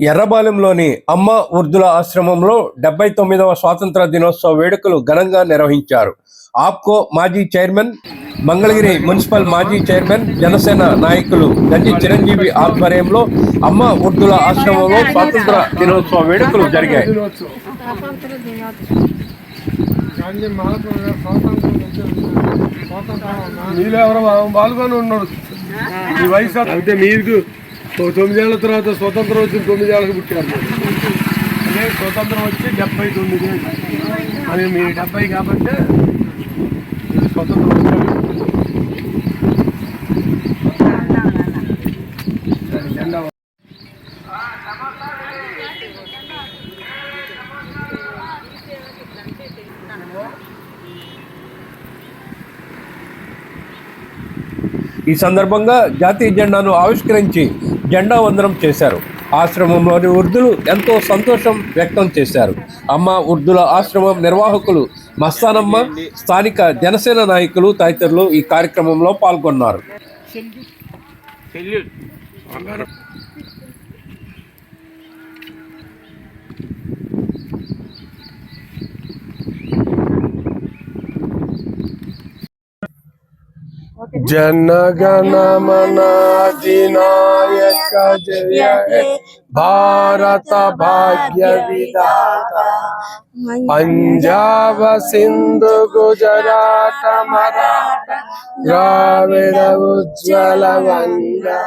ఎర్రబాలెంలోని అమ్మ ఉర్దుల ఆశ్రమంలో డెబ్బై తొమ్మిదవ స్వాతంత్ర దినోత్సవ వేడుకలు ఘనంగా నిర్వహించారు. ఆప్కో మాజీ చైర్మన్ మంగళగిరి మున్సిపల్ మాజీ చైర్మన్ జనసేన నాయకులు గంజి చిరంజీవి ఆధ్వర్యంలో అమ్మ ఉర్దుల ఆశ్రమంలో స్వాతంత్ర దినోత్సవ వేడుకలు జరిగాయి. దినోత్సవం అంటే తొమ్మిదేళ్ళ తర్వాత స్వతంత్రం వచ్చిన తొమ్మిదేళ్ళకి పుట్టారు. అదే స్వతంత్రం వచ్చి డెబ్బై తొమ్మిది అది మీ డెబ్బై కాబట్టి స్వతంత్రం ఈ సందర్భంగా జాతీయ జెండాను ఆవిష్కరించి జెండా వందనం చేశారు. ఆశ్రమంలోని ఉర్దులు ఎంతో సంతోషం వ్యక్తం చేశారు. అమ్మ ఉర్దుల ఆశ్రమం నిర్వాహకులు మస్తానమ్మ స్థానిక జనసేన నాయకులు తదితరులు ఈ కార్యక్రమంలో పాల్గొన్నారు. जनगणमनाधिनायक जय भारत भाग्य विदाता पंजाब सिंधु गुजरात मराठा द्राविड उज्ज्वल गंगा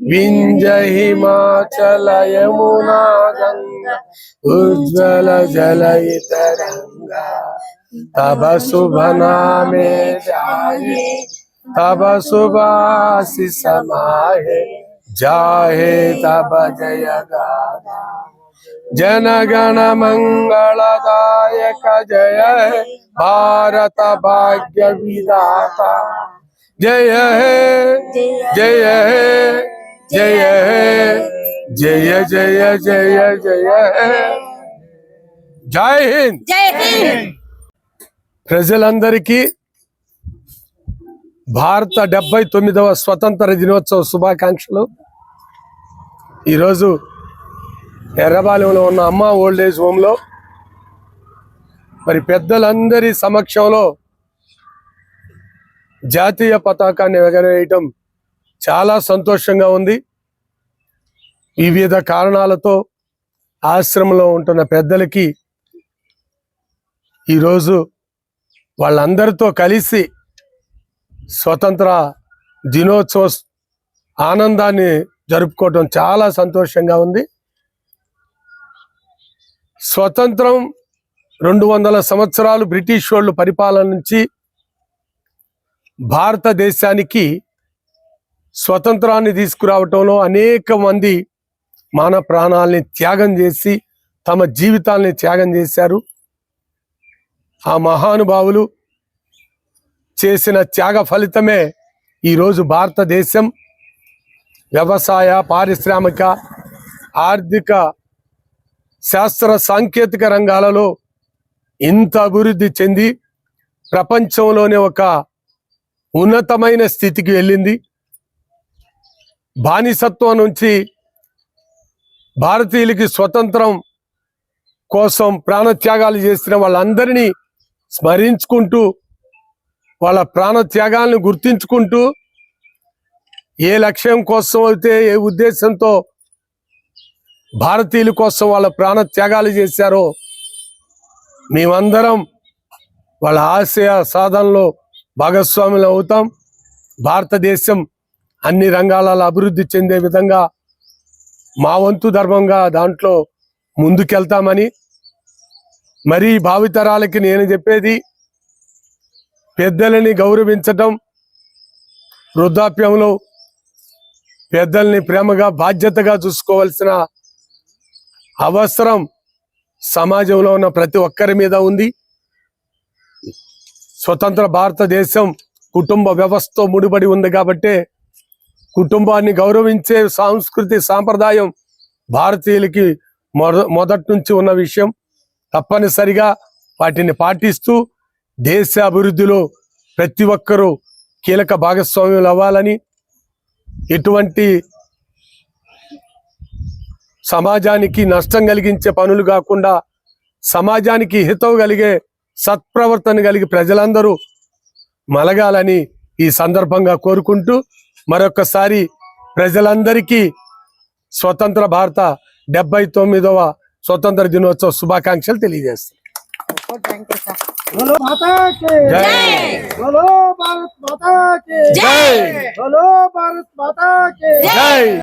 विंज हिमाचल यमुना गंगा उज्ज्वल जल तरंगा तब शुभ नामे जाए तब सुबासी समाहे जाहे तब जय गादा जनगण मंगलदायक जय हे भारत भाग्य विधाता जय हे जय हे जय हे जय जय जय जय हे జై హింద్ జై హింద్ ప్రజలందరికీ భారత డెబ్బై తొమ్మిదవ స్వతంత్ర దినోత్సవ శుభాకాంక్షలు. ఈరోజు ఎర్రబాలెంలో ఉన్న అమ్మ ఓల్డ్ ఏజ్ హోమ్లో మరి పెద్దలందరి సమక్షంలో జాతీయ పతాకాన్ని ఎగరేయటం చాలా సంతోషంగా ఉంది. వివిధ కారణాలతో ఆశ్రమంలో ఉంటున్న పెద్దలకి ఈరోజు వాళ్ళందరితో కలిసి స్వతంత్ర దినోత్సవ ఆనందాన్ని జరుపుకోవటం చాలా సంతోషంగా ఉంది. స్వతంత్రం రెండు వందల సంవత్సరాలు బ్రిటిష్ వాళ్ళు పరిపాలన నుంచి భారతదేశానికి స్వతంత్రాన్ని తీసుకురావటంలో అనేక మంది మాన ప్రాణాలని త్యాగం చేసి తమ జీవితాల్ని త్యాగం చేశారు. ఆ మహానుభావులు చేసిన త్యాగ ఫలితమే ఈరోజు భారతదేశం. వ్యవసాయ పారిశ్రామిక ఆర్థిక శాస్త్ర సాంకేతిక రంగాలలో ఇంత అభివృద్ధి చెంది ప్రపంచంలోనే ఒక ఉన్నతమైన స్థితికి వెళ్ళింది. బానిసత్వం నుంచి భారతీయులకి స్వతంత్రం కోసం ప్రాణత్యాగాలు చేసిన వాళ్ళందరినీ స్మరించుకుంటూ వాళ్ళ ప్రాణత్యాగాలను గుర్తించుకుంటూ ఏ లక్ష్యం కోసం అయితే ఏ ఉద్దేశంతో భారతీయుల కోసం వాళ్ళ ప్రాణత్యాగాలు చేశారో మేమందరం వాళ్ళ ఆశయ సాధనలో భాగస్వాములు అవుతాం. భారతదేశం అన్ని రంగాలలో అభివృద్ధి చెందే విధంగా మా వంతు ధర్మంగా దాంట్లో ముందుకెళ్తామని మరి భావితరాలకి నేను చెప్పేది పెద్దలని గౌరవించటం వృద్ధాప్యంలో పెద్దల్ని ప్రేమగా బాధ్యతగా చూసుకోవాల్సిన అవసరం సమాజంలో ఉన్న ప్రతి ఒక్కరి మీద ఉంది. స్వతంత్ర భారతదేశం కుటుంబ వ్యవస్థతో ముడిపడి ఉంది కాబట్టి కుటుంబాన్ని గౌరవించే సాంస్కృతి సాంప్రదాయం భారతీయులకి మొద మొదటి నుంచి ఉన్న విషయం. తప్పనిసరిగా వాటిని పాటిస్తూ దేశ అభివృద్ధిలో ప్రతి ఒక్కరూ కీలక భాగస్వామ్యులు అవ్వాలని ఎటువంటి సమాజానికి నష్టం కలిగించే పనులు కాకుండా సమాజానికి హితవు కలిగే సత్ప్రవర్తన కలిగి ప్రజలందరూ మలగాలని ఈ సందర్భంగా కోరుకుంటూ మరొకసారి ప్రజలందరికీ స్వతంత్ర భారత డెబ్బై తొమ్మిదవ స్వతంత్ర దినోత్సవ శుభాకాంక్షలు తెలియజేస్తాను बोलो माता के जय बोलो भारत माता के जय बोलो भारत माता के जय